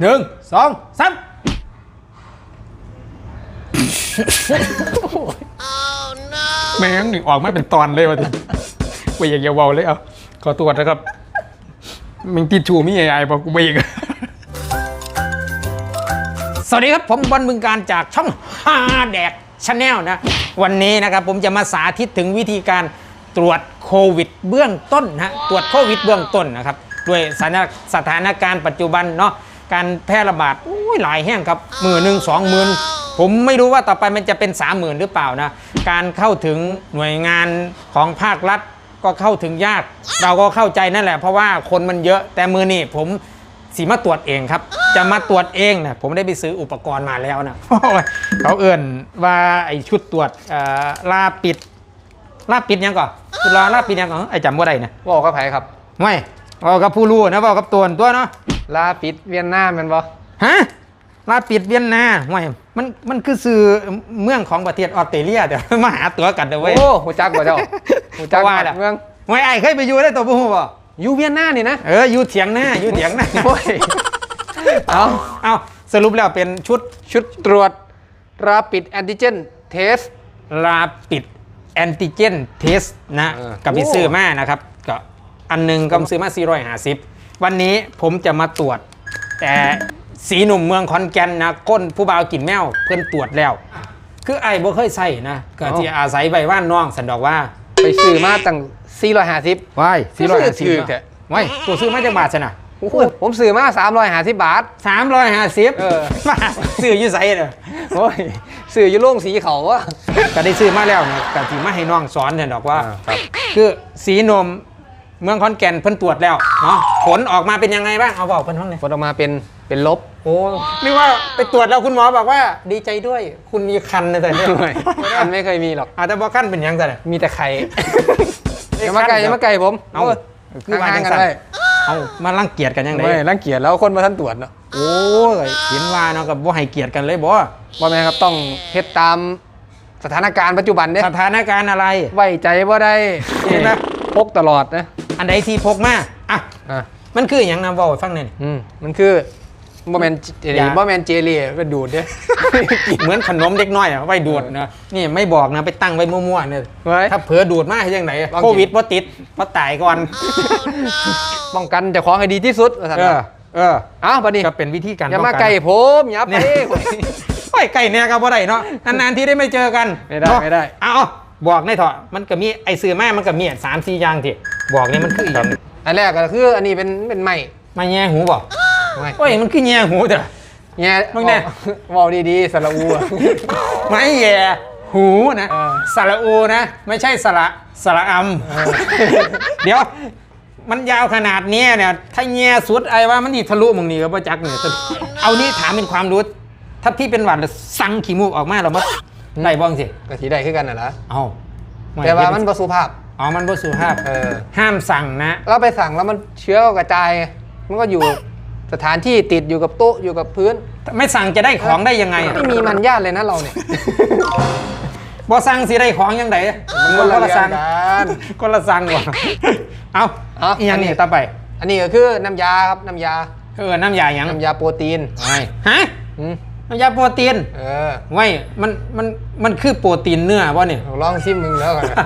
หนึ่งสองสามแม่งหนึ่งออกมาเป็นตอนเลยวะทีไปอยากจะเวาเลยเอาขอตรวจนะครับมึงติดชูมีไอ้บอกกูไปอีกสวัสดีครับผมบอลบึงการจากช่องฮาแดกชาแนลนะ วันนี้นะครับผมจะมาสาธิตถึงวิธีการตรวจโควิดเบื้องต้นนะฮะตรวจโควิดเบื้องต้นนะครับ ด้วยสถานสถานการณ์ปัจจุบันเนาะ การแพร่ระบาดอุ้ยหลายแห่งครับหมื่นหนึ่งสองหมื่นผมไม่รู้ว่าต่อไปมันจะเป็น3 0,000หรือเปล่านะ การเข้าถึงหน่วยงานของภาครัฐก็เข้าถึงยาก เราก็เข้าใจนั่นแหละเพราะว่าคนมันเยอะแต่มือนี่ผมสีมาตรวจเองครับ จะมาตรวจเองนะผมได้ไปซื้ออุปกรณ์มาแล้วนะเขาเอื่นว่าไอชุดตรวจเอ่อลาปิดลาปิดยังก่อนคุณรอลาปิดยังก่อนไอจำว่าไดนะบอกกับไผครับไม่ บอกกับผู้รู้นะบอกกับตัวตัวเนาะ ลาปิดเวียนนาแมันบ่ฮะลาปิดเวียนนาห่วยมันมันคือสื่อเมืองของประเทศออสเตรเลียเดี๋ยวมาหาตัวกันเดี๋ยวเว้ย โอ้หูจักบ่เจ้าหูจักเพราะว่าเมืองห่วยไอ้เคยไปอยู่ได้ตัวผู้บ่อยู่เวียนนานี่นะเอออยู่เถียงหน้าอยู่เถียงหน้าโอ้ยเอาเอาสรุปแล้วเป็นชุดชุดตรวจราปิดแอนติเจนเทส ลาปิดแอนติเจนเทสนะเออกับพี่โอ้ซื้อมานะครับ ก็ อันหนึงก็ซื้อมา450 วันนี้ผมจะมาตรวจ แต่สีหนุ่มเมืองขอนแก่นนะก้นผู้บ่าวกินแมวเพิ่นตรวจแล้ว คือไอ้บ่เคยใส่นะก็ที่อาศัยใบว่านน้องสันดอกว่าไปซื้อมาตั้ง450ว้ายสี่ร้อยห้าสิบ450เนาะว้ายตัวซื้อมาจากบาทชนะโอ้โหผมซื้อมา350 บาทสามร้อยห้าสิบเออมาซื้ออยู่ไสเนี่ยโอ้ยซื้ออยู่โรงสีเขาวะก็ได้ซื้อมาแล้วเนี่ยก็ที่มาให้น้องสอนเนี่ยดอกว่าอ่าครับคือสีนม เมืองขอนแก่นเพิ่นตรวจแล้วเนาะผลออกมาเป็นยังไงบ้างเอาบอกเพิ่นห้องเลยผลออกมาเป็นเป็นลบ โอ้นึกว่าไปตรวจแล้วคุณหมอบอกว่าดีใจด้วยคุณมีคันนะแต่เนี่ยไม่มันไม่เคยมีหรอกอาจจะบอกคันเป็นยังไงเนี่ยมีแต่ไข่อย่ามาไกลอย่ามาไกลผมเอาคืคืออว่าห่างจัๆงกันซั่นไว้เอามารังเกียจกันยังไงไม่รังเกียจแล้วคนมาท่านตรวจเนาะโอ้ยเห็นว่าเนาะกับบ่ให้เกียรติกันเลยบ่ว่าไหมนครับต้องเฮ็ดตามสถานการณ์ปัจจุบันเนี่ยสถานการณ์อะไร ไว้ใจว่าได้เห็นไหมพกตลอดนะ อันใดที่พกมาอะอะมันคืออย่างนะเว้าให้ฟังหน่อยอืมมันคือบ่แมนเจอย่าบ่แมนเจเลีไปดูดเนี่ยเหมือนขนมเด็กน้อยอะไว้ดูดนะนี่ไม่บอกนะไปตั้งไว้มั่วๆเนี่ยไว้ถ้าเผลอดูดมากให้ยังไงลองกิน โควิดว่าติดเพราะตายก่อนป้องกันเจะของให้ดีที่สุดว่าซั่นเออนะเออเอ้าบัดนี้ก็เป็นวิธีการอย่าป้งมากันไกลผมอย่าไป เนี่ย โอ้ยไก่เนี่ยก็บ่ได้เนาะนานๆที่ได้ไม่เจอกันไม่ได้เนาะไม่ได้ เอาเอา บอกในอยเถอะมันก็มีไอซื้อมามันก็มีสามสี่อย่างที่บอกนี่มันคืออีกอย่างหนึ่งอันแรกก็คืออันนี้เป็นเป็นไม้มาแย่หูบอกไม้โอ้ยมันคือแย่หูเถอะแง่มึงเนี่ยเว้าดีๆสระอูอะไม่แย่หูนะเออสระอูนะ ไม่ใช่สระสระอำเดี๋ยว มันยาวขนาดเนี้ยเนี่ยถ้าแง่สุดไอ้ว่ามันนี่ทะลุมึงนี่ก็บ่จักเนี่ยเอานี่ถามเป็นความรู้ถ้าพี่เป็นหวัดแล้วสั่งขี้มูกออกมาแล้วมั้ ได้บ้างสิก็สิได้คือกันน่ะล่ะเอาไแต่ว่ามันบ่สุภาพอ๋อมันบ่สุภาพเออห้ามสั่งนะ เราไปสั่งแล้วมันเชื้อก็กระจายไงมันก็อยู่สถานที่ติดอยู่กับโต๊ะอยู่กับพื้น ไม่สั่งจะได้ของได้ยังไงอะไม่มีมันญาติเลยนะเราเนี่ยบ่สั่งสิได้ของยังไงมันคนละสั่งเรื่องกันคนละสั่งว่ะเอาเอาอีกอย่างนี้อันนี้ต่อไป อันนี้ก็คือน้ำยาครับน้ำยาเออน้ำยาหยังน้ำยาโปรตีนไอ้ฮะอืม น้ำยาโปรตีนเออไว้มันมันมันคือโปรตีนเนื้อวะเนี่ยลองชิมมึงแล้วกันนะ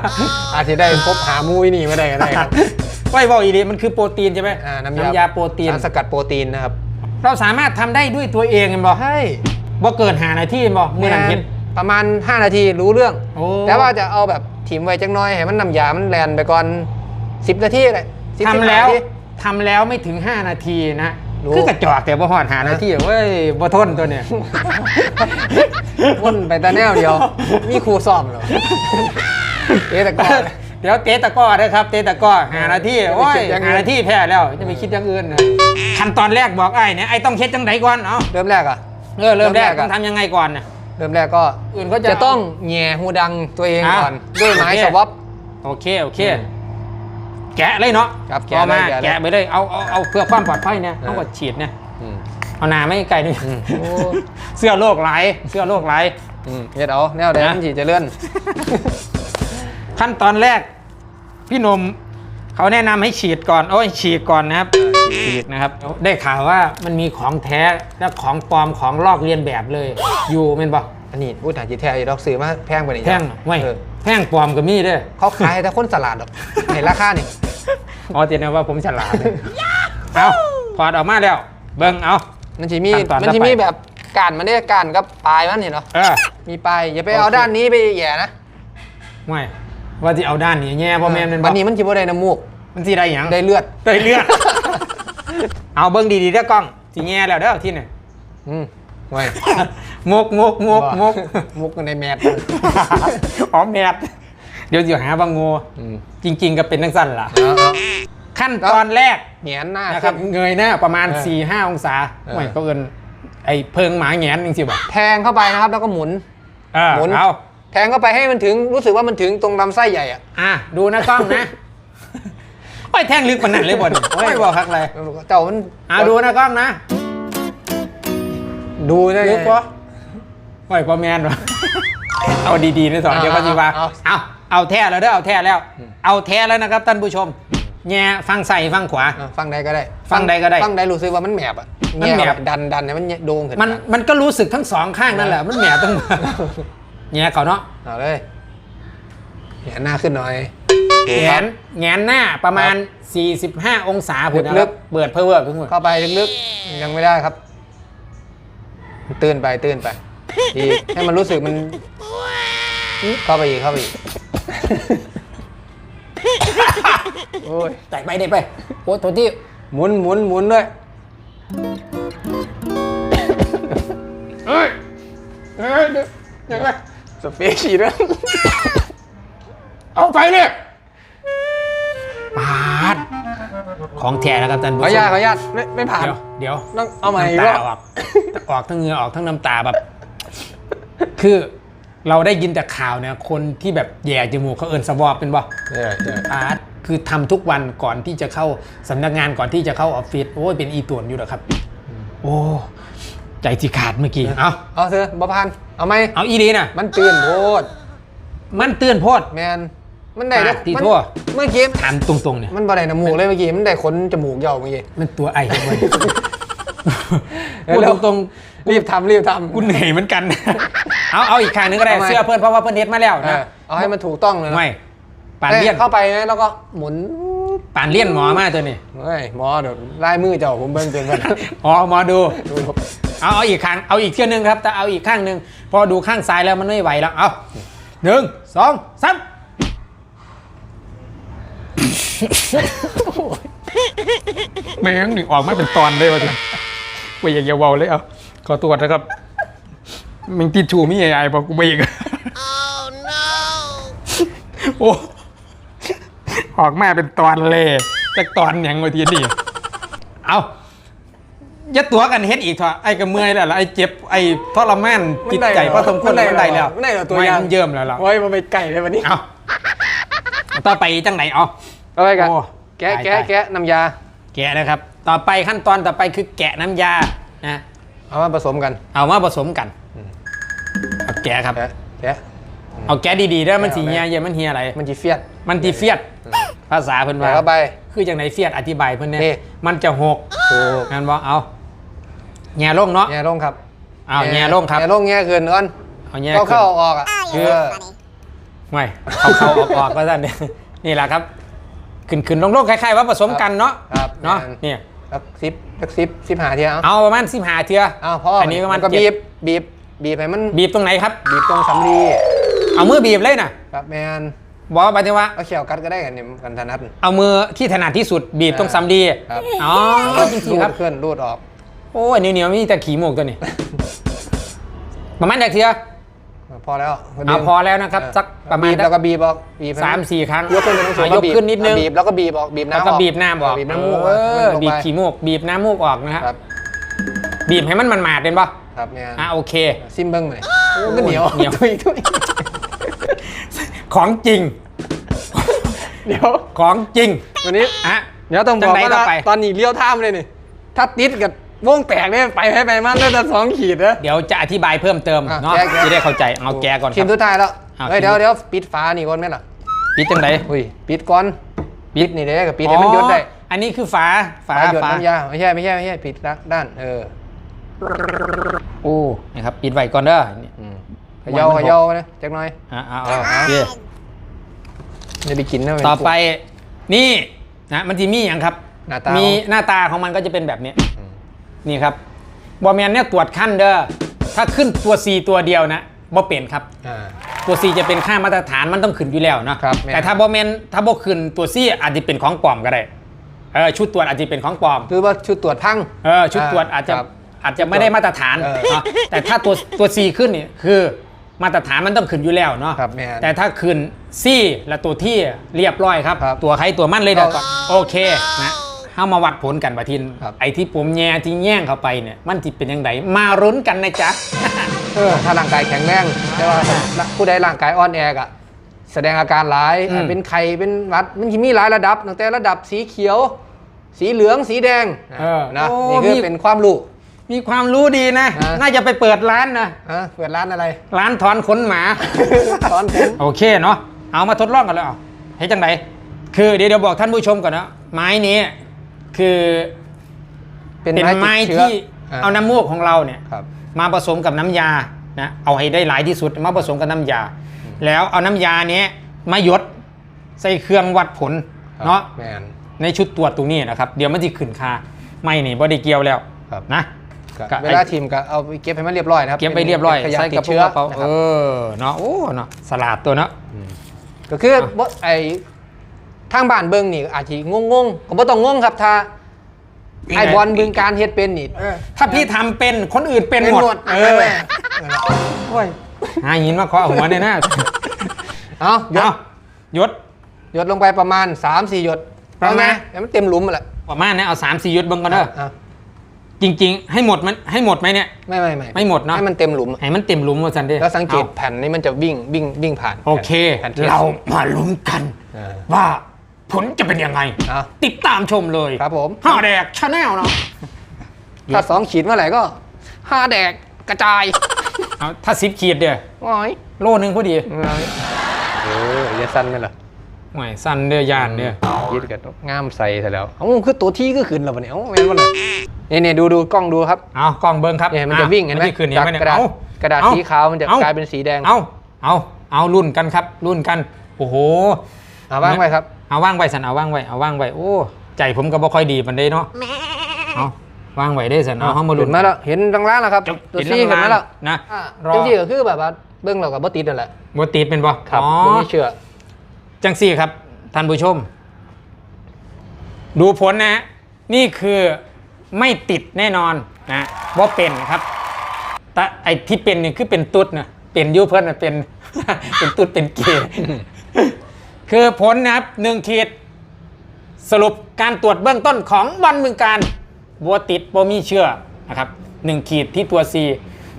อาจจะได้พบหามุ้ยนี่ไม่ได้ก็ได้ครับไว้บอกอีดีมันคือโปรตีนใช่ไหมอ่าน้ำน้ำยายาโปรตีนสารสกัดโปรตีนนะครับ เราสามารถทำได้ด้วยตัวเองกันบ่ใช่บ่เกินหานาทีบ่เมื่อนั้นคิดประมาณ 5 นาทีรู้เรื่องโอ้แต่ว่าจะเอาแบบถิ่มไว้จังน้อยให้มันน้ำยา มันแลนไปก่อน 10 นาทีเลย10ทำแล้ว15นาทีทำแล้วไม่ถึง 5 นาทีนะรู้ คือกระจอกแต่บ่หอดหานาทีเว้ยบ่ทนตัวเนี่ยวนไปแต่แนวเดียว มีครูสอบเหรอเอ๊ะแต่ก่อนเดี๋ยวเตะตะกร้อนะครับ เตะตะกร้อหานาทีอย่าไปโอ้ยคิดอย่างอื่นหานาทีแพ้แล้วจะไปคิดอย่างอื่นนะขั้นตอนแรกบอกไอ้เนี่ยไอ้ต้องเช็ดจังไดก่อนเนาะเริ่มแรกอะเออเริ่มแรกเริ่มแรกอะต้องทำยังไงก่อนนะเริ่มแรกก็อื่นก็จะจะต้องแหง่หูดังตัวเองอะก่อนด้วยไม้โอเคสวอปโอเคโอเค แกะเลยเนาะครับต่อมาแกะเลยแกะไปเลยเอาเอาเอาเพื่อความปลอดภัยเนี่ยเอาก็ฉีดเนี่ยเอาหนาไม่ไกลนี่อืมโอ้เสื้อโรคหลายเสื้อโรคหลาย อืมเฮ็ดเอาแนวใดนะ มันสิจะเลื่อน ขั้นตอนแรก พี่หนมเขาแนะนำให้ฉีดก่อนโอ้ยฉีดก่อนนะครับฉีกนะครับ ได้ข่าวว่ามันมีของแท้และของปลอมของลอกเลียนแบบเลย อยู่แม่นบ่อันนี้พูดถ่ายจีแท้อยู่ดอกซื้อมาแพงกว่านี้แท่งไว้ยเออแท่งปลอมก็มีเด้อเขาขายให้แต่คนสลัดดอกในราคานี่ อ๋อเตียนว่าผมฉลาดเลยเอาถอดออกมาแล้ว เบิ่งเอา มันจะมีขั้นตอนมันจะต่อไปมีแบบการมันได้การกับปลายมันเห็นเนาะเออ มีปลายอย่าไปโอเคเอาด้านนี้ไปแหย่นะไม่ว่าจะเอาด้านนี้แง่พ่อแม่นเป็นบ่วันนี้มันจิบ่ได้น้ำมูกมันสิได้หยังได้เลือดได้เลือด เอาเบิ่งดีๆเด้อกล้องสิแง่แล้วเด้อที่นี่อืมไว้มกมกมกมกมุกกันในแมสอ๋อแมท เดี๋ยวจะหาบางงูอืมจริง ๆ ก็เป็นทั้งสั้นล่ะเอาเอาขั้นตอนแรกแหงนหน้านะครับขึ้นเงยหน้าประมาณเออ4 5องศาเออไม่ก็เอินไอเพิงหมาแหงนจริงๆบ่แทงเข้าไปนะครับแล้วก็หมุนเออหมุนเอาแทงเข้าไปให้มันถึงรู้สึกว่ามันถึงตรงลำไส้ใหญ่อะอะดูนะกล้องนะโอ้ยแท่งลึกปานนั้นเลยบ่นไม่บอกพักเลยเจ้ามันอะดูนะกล้องนะ ดูได้ลึกปะไม่พอแมนวะเอาดีๆนะสอนเดี๋ยวก็จีว่าเอา เอาเอาแท้แล้วเด้อเอาแท้แล้วอืมเอาแท้แล้วนะครับท่านผู้ชมแง่ฟังใส่ฟังขวา อะฟังใดก็ได้ฟังใดก็ได้ฟังใดรู้สึกว่ามันแหมบอะมันแหมบเงี้ยดันดันเนี่ยมันโด่งขึ้นมันมันก็รู้สึกทั้งสองข้างนั่นแหละ มันแหมต้องแง่เขาเนาะเอาเลยแหงนหน้าขึ้นหน่อยแงนแงนหน้าประมาณ 45 องศาผมนะคลึรับกเปิดเพื่อเวิร์เพิ่งเข้าไปลึกๆยังไม่ได้ครับ ตื่นไปตื่นไปดีให้มันรู้สึกมัน เข้าไปอีกเข้าไปอีก โอ้ยแตกไปได้ไปโอ้โทษที่หมุนหมุนหมุนด้วยเอ้ยเอ้ยเดี๋ยวเดี๋ยวไปสเปซฉีดด้วยเอาไปเลยปาดของแท้แล้วครับท่านขผู้ออชนุญาตมขออนุญาตไม่ไม่ผ่าน เดี๋ยวเดี๋ยวต้องเอาใหม่อีกน้ำรตาอบออกออกทั้งเหงื่อออกทั้งน้ำตาแบบ คือ เราได้ยินแต่ข่าวเนี่ยคนที่แบบแย่จมูกเขาเอินสวอปเป็นบ่เออเอออาร์ตคือทำทุกวันก่อนที่จะเข้าสำนักงานก่อนที่จะเข้าออฟฟิศโอ้ยเป็นอีต่วนอยู่เหรอครับ โอ้ใจสิขาดเมื่อกี้เอาเอาเถอะบ่ผ่านเอาไหมเอาอีดีนะมันตื่นโพดมันเตือนโพด แมนมันได้ปาดที่มันทั่ว เมื่อกี้ถามตรงๆเนี่ยมันบ่ได้น้ำมูกเลยเมื่อกี้มันได้ขนจมูกยาวเมื่อกี้ มันตัวไอ้เว้ยเดี๋ยวพูดเราตรง รีบทำรีบทำๆกูเหนื่อยเหมือนกัน เอาเอาอีกครั้งหนึงก็ได้ เอาไหม เสื้อเพื่อนเพราะว่าเพื่อนเฮ็ดมาแล้วเอนะอเอาให้มันถูกต้องเลยนะไม่ปานเลี่ยนเข้าไปนะแล้วก็หมุนปานเลี่ยนหมอมาตัวนี้เฮ้ยหมอเดี๋ยวลายมือเจ้าผมเบิ่งจนกันอ๋อหมอดู ดูเอาเอาอีกครั้งเอาอีกเที่ยวหนึงครับแต่เอาอีกข้างหนึ่งพอดูข้างซ้ายแล้วมันไม่ไหวแล้วเอาหนึ่งสองสามแม่งนี่ออกมาเป็นตอนเลยวะทีไปอยากจะเวาเลยเอา ขอตรวจนะครับมึงติดชูมีใหญ่ๆบอกกูไปอีกโอ้ออกมาเป็นตอนเลยแต่ตอนหยังวะทีนี่เอาอย่าตัวกันเฮ็ดอีกเถอะไอ้ก็เมื่อยแล้วล่ะไอ้เจ็บไอ้ทรมานจิตใจพอสมควรมันได้แล้วไม่ได้เหรอตัวไม่อยางมันเยิ่มแล้วล่ะโอ้ยมันไปไก่เลยวันนี้เอาต่อไปจังไหนเอาเอาไปกันโอ้แกะตายแกะตายแกะน้ำยา แกะนะครับ ต่อไปขั้นตอนต่อไปคือแกะน้ำยานะ เอามาผสมกัน เอามาผสมกันเอาแกะครับ แกะแกะเอาแกะดีๆเด้อมันสีเอาเลยเฮียเหี้ยมันเฮียอะไร มันจีเฟียด มันตีเฟียด ภาษาเพิ่นใส่ว่าเข้าไป คือจังไหนเฟียดอธิบายเพิ่นนี่เนี่ยมันจะหกถูกงั้นบ่เอาแง่ลงเนาะแง่ลงครับเอาแง่ลงครับแง่ลงแง่ขึ้นก่อนเอาแง่เข้าขึ้เข้านออกๆอะคือเออไม่เขาเขาออกออกก็ท่านเนี่ยนี่แหละครับ ขึ้นขึ้นลงลงคล้ายๆว่าผสมกันเนาะครับเนาะแม่นเนี่ยสักสิบ สักสิบสิบหาเทียเอาเอาประมาณสิบหาเทือเอาพ่ออัอันนี้ประมาณก็เจ็บีดบบีบบีบให้มันบีบตรงไหนครับ บีบตรงสำลีเอามือบีบเลยนะครับแมนบอกว่าหมายถึงว่า เอาเขียวกัดก็ได้กันเนี่ยกันถนัด เอามือที่ถนัดที่สุดบีบตรงสำลีครับ อ๋อแล้วจก็ริงๆครับรูดขึ้นรูดออก โอ้ยเหนียวๆมีแต่ขี้หมูกตัวนี้ ประมาณเด็กเทือ พอแล้วเอาพอแล้วนะครับสักประมาณบีบแล้วก็บีบออกบีบให้นสามสี่ครั้งยกขึ้นเป็นสูงอะยกขึ้นนิดนึงบีบแล้วก็บีบออกบีบแล้วน้ำอก็อกบีบน้ำออกบีบน้ำมูกเออลงไปบีบขี้มูกบีบน้ำมูกออกนะครับครับบีบให้มันมันมาดๆเป็นปะครับเนี่ยอะโอเคซิมเบิ้งมาเลยโอ้ก็เหนียวเหนียวทุยทุยของจริง เดี๋ยวของจริงวันนี้อะเดี๋ยวต้องบอกจังใดว่าต่อไปตอนนี้เลี้ยวท่ามเลยนี่ถ้าติดกับ วงแตกเนี่ยไปให้ไปมันได้แต่สองขีดนะ เดี๋ยวจะอธิบายเพิ่มเติมอะเนาะแกะแกะ จะได้เข้าใจเอาแกะก่อนคขีรัดบสุดท้ายแล้วอะเฮ้ยขีดเดี๋ยวเดี๋ยวปิดฝานี่ก่อนไหมล่ะปิดจังไดอุ้ยปิดก่อนปิดนี่เด้กับปิดให้มันอ๋อยศได้อันนี้คือฝาฝาฝาหยดฝาน้ำยาไม่ใช่ไม่ใช่ไม่ใช่ผิดด้านเออโอ้นี่ครับปิดไว้ก่อนเด้อนี่ อืมเขย่าเขย่านะจักหน่อยอ่าเอาเอาเอาโอเคจะได้กินนะมัน ต่อไปนี่นะมันจะมีอย่างครับ หน้าตามีมีหน้าตาของมันก็จะเป็นแบบนี้ อืม นี่ครับบอแมนเนี่ยตรวจขั้นเด้อถ้าขึ้นตัว C ตัวเดียวนะบ่เปลี่ยนครับ อ่า ตัว C จะเป็นค่ามาตรฐานมันต้องขึ้นอยู่แล้วเนาะครับแม่น แต่ถ้าบอแมนถ้าบ่ขึ้นตัว C อาจจะเป็นของปลอมก็ได้เออชุดตรวจอาจจะเป็นของปลอม คือว่าชุดตรวจพัง เออชุดตรวจอาจจะครับอาจจะไม่ได้มาตรฐานเออเนาะแต่ถ้าตัวตัว C ขึ้นนี่คือมาตรฐานมันต้องขึ้นอยู่แล้วเนาะครับแม่นแต่ถ้าขึ้น C และตัวที่เรียบร้อยครับ ครับตัวใครตัวมันเลยนะครับก่อนโอเคนะ เข้ามาวัดผลกันบาทิน ครับ ไอ้ที่ผมแย่ที่แย่งเข้าไปเนี่ยมันจิเป็นยังไงมารุ้นกันนะจ๊ะ เออถ้าร่างกายแข็งแรงแต่ว่าผู้ใดร่างกายอ่อนแอกะแสดงอาการหลายอืม เป็นไข้เป็นหวัดมันมีหลายระดับตั้งแต่ระดับสีเขียว สีเหลืองสีแดงเออนะโอ้นี่คือมี เป็นความรู้ มีความรู้ดีนะ อะน่าจะไปเปิดร้านนะฮะเปิดร้านอะไร ร้านถอนขนหมา ตอนผม โอเคเนาะเอามาทดลองกันเลยเอาเฮ้ยจังไดคือเดี๋ยวเดี๋ยวบอกท่านผู้ชมก่อนนะไม้นี้ คือเป็นเป็นไม้ไม้ติดเชื้อที่เอาน้ำมูกของเราเนี่ย ครับ มาผสมกับน้ำยานะเอาให้ได้หลายที่สุดมาผสมกับน้ำยา แล้วเอาน้ำยาเนี้ยมาหยดใส่เครื่องวัดผลเนาะแมน ในชุดตรวจตรงนี้นะครับ เดี๋ยวมันจะขึ้นคาไม่นี่บอดี้เกียวแล้วครับ นะ ครับก็เวลาทีมก็เอาไปเก็บให้มันเรียบร้อยนะครับเก็บไปเรียบร้อยป็นขยะใส่ติกดระเชื้อเป๋านะคเอรับอเนาะโอ้เนาะสลัดตัวเนาะ ก็คือบ่ไอ ทางบ้านเบิ่งนี่อาจจะงงๆก็บ่ต้องงงครับถ้าไอบอลบึงการเฮ็ดเป็นนี่ถ้าพี่ทำเป็นคนอื่นเป็นหมดเอเอออโอ้ยหาหินมาเคาะหัวเนี่ยนะเอาหยเอาดยศ หยดลงไปประมาณ 3-4 หยดประมาณ เอให้มันเต็มหลุมมาละประมาณนี้เอาสามสี่ยศเบังกันเด้ออะจริง ๆ ให้หมดมันให้หมดไหมเนี่ย ไม่ไม่ไม่ไม่หมดเนอะ ให้มันเต็มหลุม ให้มันเต็มหลุมว่าสันเด้แล้วสังเกตอาแผ่นนี้มันจะวิ่งวิ่งวิ่งผ่านโอเค แผ่นที่เรามาลุ้นกัน เออว่า ผลจะเป็นยังไงเอาติดตามชมเลยครับผม ห้าแดกชาแนลเนาะถ้าสองขีดเมื่อไหร่ก็ห้าแดกกระจายเอาถ้าสิบขีดเดียวโอ้ยโลหนึงพอดีเอออย่าสั้นไปเหรอหวยสั้นเด้อยานเด้อยืดกันงามใส่ซะแล้วเอ้าคือตัวที่ก็ขึ้นแล้ววะเนี่ยเอ้าแม่นบ่ล่ะนี่นี่ดูดูกล้องดูครับเอากล้องเบิ้งครับเนี่ยมันจะวิ่งเห็นไหมขึ้นเห็นจากไหมเนี่ยกระดาษเอากระดาษเอาสีขาวมันจะเอากลายเป็นสีแดงเอาเอาเอารุ่นกันครับ รุ่นกัน โอ้โห เอาบ้างไว้ครับ เอาว่างไว้สันเอาว่างไว้เอาว่างไว้โอ้ใจผมก็บ่ค่อยดีมันได้เนาะเอาว่างไว้ได้สันเอาเข้ามาหลุลุ้ดนมาแล้วเห็นล่างๆแล้วครับจบตัวเห็นซี่เห็นมาลางๆแล้วนะอ่ารอจริงๆก็คือแบบว่าเบื้องเรากับบ่ติดนั่นแหละบ่ติดเป็นบ่ครับอ๋อผมไม่เชื่อจังสี่ครับท่านผู้ชม ดูผลนะฮะนี่คือไม่ติดแน่นอนนะบ่เป็นครับแต่ไอ้ที่เป็นนี่คือเป็นตุ๊ดนะเป็นอยูเพิ่นนะเป็นเป็นตุ๊ดเป็นเกย์ คือผลนะครับหนึ่งขีด สรุปการตรวจเบื้องต้นของวันมึงการบัวติดบัวมีเชื่อนะครับหนึ่งขีดที่ตัว C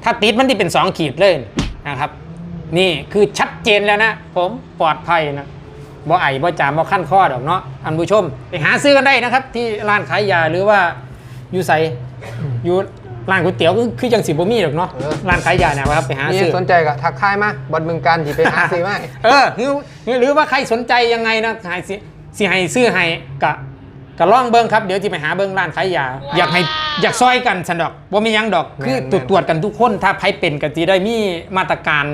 ถ้าติดมันที่เป็น 2 ขีดเลยนะครับ นี่คือชัดเจนแล้วนะ ผมปลอดภัยนะบ่ไอบ่จามบ่ขั้นข้อดอกเนาะท่านผู้ชม ไปหาซื้อกันได้นะครับ ที่ร้านขายยาหรือว่าอยู่ใสอยู่ ร้านก๋วยเตี๋ยวก็คือจังสีบ่มีดอกเนาะเออ ร้านขายยาเนี่ยครับไปหานี่ซื้อสนใจก็ทักทายมาบอลบึงการที่ไปหาซื้อมาให้ เออหรือหรือว่าใครสนใจยังไงนะให้สิสิให้ซื้อให้กะกะล่องเบิ้งครับเดี๋ยวที่ไปหาเบิ้งร้านขายยา อยากให้อยากซอยกันสันดอกว่ามีหยังดอก คือแม่นตรวจตรวจกันทุกคนถ้าไผเป็นกันจีได้มีมาตรการ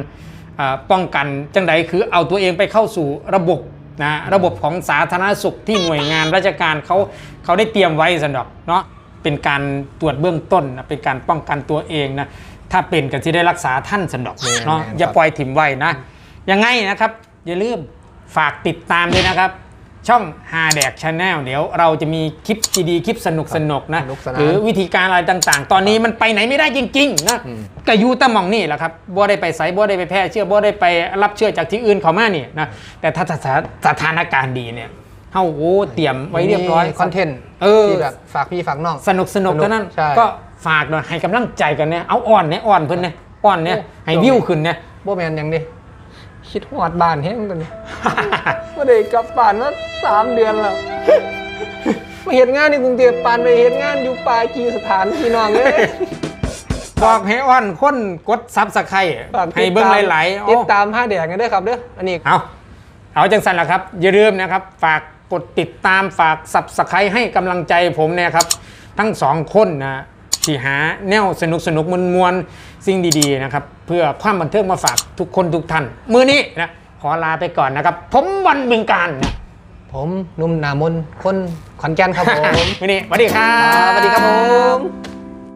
เอ่อป้องกันจังใดคือเอาตัวเองไปเข้าสู่ระบบนะระบบของสาธารณสุขที่หน่วยงานราชการเขาเขาได้เตรียมไว้สันดอกเนาะ เป็นการตรวจเบื้องต้นนะเป็นการป้องกันตัวเองนะถ้าเป็นกันที่ได้รักษาท่านสันดอกแม่นเนาะแม่นอย่าครับปล่อยถิ่มไว้นะยังไงนะครับ อย่าลืมฝากติดตามด้วยนะครับ ช่องฮาแดกชาแนลเดี๋ยวเราจะมีคลิปดีๆคลิปสนุกสนุกๆนะสนุกสนาน หรือวิธีการอะไรต่างๆ ตอนนี้มันไปไหนไม่ได้จริงๆนะอืมกะยูแตะมองนี่แหละครับบ่ได้ไปใส่บ่ได้ไปแพร่เชื้อบ่ได้ไปรับเชื้อจากที่อื่นเขามานี่นะแต่ถ้าสถาสถานการณ์ดีเนี่ยเฮาโอ้เตรียมไว้เรียบร้อย มีคอนเทนต์ เออ ที่แบบฝากพี่ฝากน้อง สนุกสนุกสนุกเท่านั้น ใช่ก็ฝากหน่อยให้กำลังใจกันเนี่ยเอาอ่อนเนี่ยอ่อนเพิ่นเนี่ยอ่อนเนี่ยโอ้ ให้วิวขึ้นเนี่ย โบแมนยังดิคิดหอดบ้านแห้งตอนนี้ ไม่ได้กลับบ้านมาสามเดือนแล้วมาเห็นงานในกรุงเทพปานไปเห็นงานอยู่ปากีสถานพี่น้องเลย บอกให้อ่อนคนกดซับสไครต์ฝากให้เบิ้งหลายๆติดเอาตามผ้าแดงกันด้วยครับเด้ออันนี้ เอาเอาจังสันละครับ อย่าลืมนะครับ ฝากกดติดตามฝากสับสไครให้กำลังใจผมเนี่ยครับ ทั้งสองคนนะที่หาแนวสนุกสนุกมวลมวลๆสิ่งดีๆนะครับ เพื่อความบันเทิงมาฝากทุกคนทุกท่านมือนี้นะขอลาไปก่อนนะครับ ผมวันบึงการนะผมหนุ่มหนามนคนขอนแก่นครับผมมือนี้สวัสดีครัครับบสวัสดีครับผม